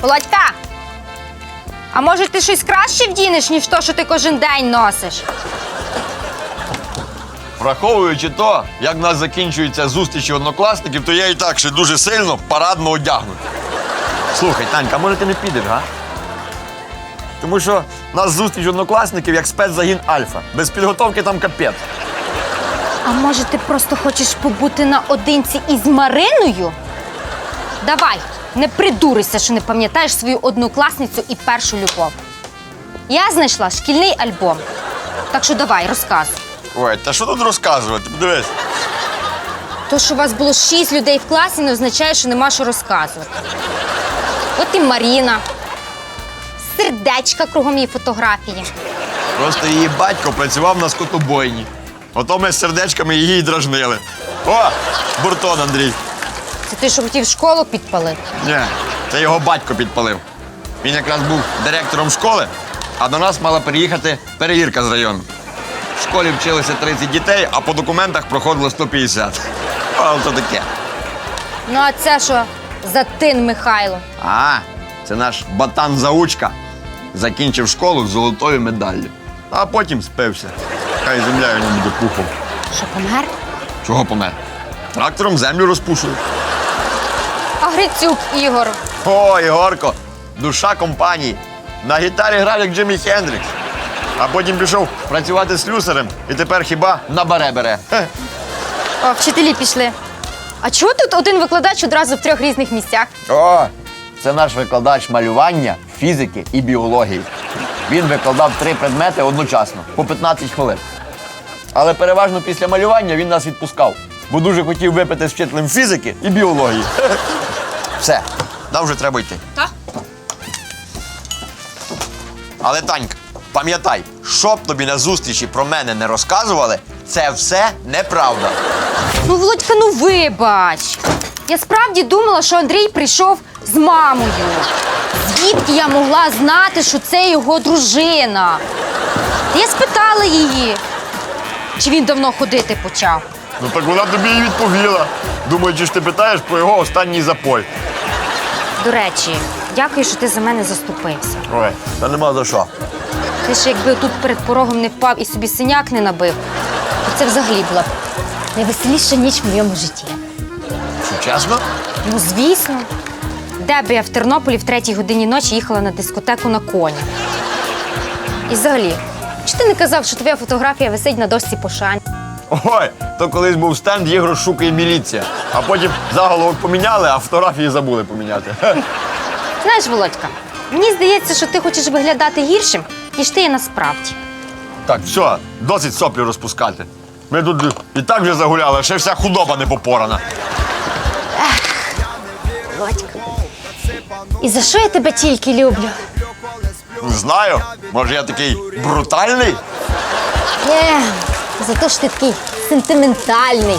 Володька! А може ти щось краще вдінеш, ніж то, що ти кожен день носиш? Враховуючи то, як в нас закінчуються зустрічі однокласників, то я і так ще дуже сильно парадно одягнутий. Слухай, Танька, а може ти не підеш, га? Тому що в нас зустріч однокласників як спецзагін Альфа. Без підготовки там капець. А може ти просто хочеш побути наодинці із Мариною? Давай, не придурися, що не пам'ятаєш свою однокласницю і першу любов. Я знайшла шкільний альбом. Так що давай, розказуй. Ой, та що тут розказувати? Подивись. То, що у вас було шість людей в класі, не означає, що нема що розказувати. От і Маріна. Сердечка кругом її фотографії. Просто її батько працював на скотобойні. Ото ми з сердечками її дражнили. О, Буртон Андрій. Це ти, що хотів школу підпалити. Ні, це його батько підпалив. Він якраз був директором школи, а до нас мала переїхати перевірка з району. В школі вчилося 30 дітей, а по документах проходило 150. А це таке. Ну, а це що за тин Михайло? А, це наш батан-заучка. Закінчив школу з золотою медаллю. А потім спився. Хай земля йому буде пухом. Що помер? Чого помер? Трактором землю розпушує. А Грицюк Ігор. О, Ігорко, душа компанії. На гітарі грав як Джиммі Хендрікс. А потім пішов працювати слюсарем і тепер хіба на баре бере. Хе. О, вчителі пішли. А чого тут один викладач одразу в трьох різних місцях? О, це наш викладач малювання, фізики і біології. Він викладав три предмети одночасно, по 15 хвилин. Але переважно після малювання він нас відпускав, бо дуже хотів випити з вчителем фізики і біології. Все, нам вже треба йти. Так. Але Танька, пам'ятай, що б тобі на зустрічі про мене не розказували, це все неправда. Ну, Володька, ну вибач. Я справді думала, що Андрій прийшов з мамою. Звідки я могла знати, що це його дружина? Я спитала її, чи він давно ходити почав. Ну так вона тобі і відповіла. Думаю, чи ж ти питаєш про його останній запой. До речі, дякую, що ти за мене заступився. Ой, та нема за що. Ти ж якби тут перед порогом не впав і собі синяк не набив, то це взагалі була б найвеселіша ніч в моєму житті. Що чесно? Ну, звісно. Де би я в Тернополі в третій годині ночі їхала на дискотеку на коні. І взагалі, чи ти не казав, що твоя фотографія висить на дошці пошань? Ой, то колись був стенд є розшука і міліція. А потім заголовок поміняли, а фотографії забули поміняти. Знаєш, Володька, мені здається, що ти хочеш виглядати гіршим, ніж ти є насправді. Так, все, досить соплі розпускати. Ми тут і так вже загуляли, ще вся худоба не попорана. Володька. І за що я тебе тільки люблю? Не знаю, може я такий брутальний? Е, за те, що ти такий сентиментальний.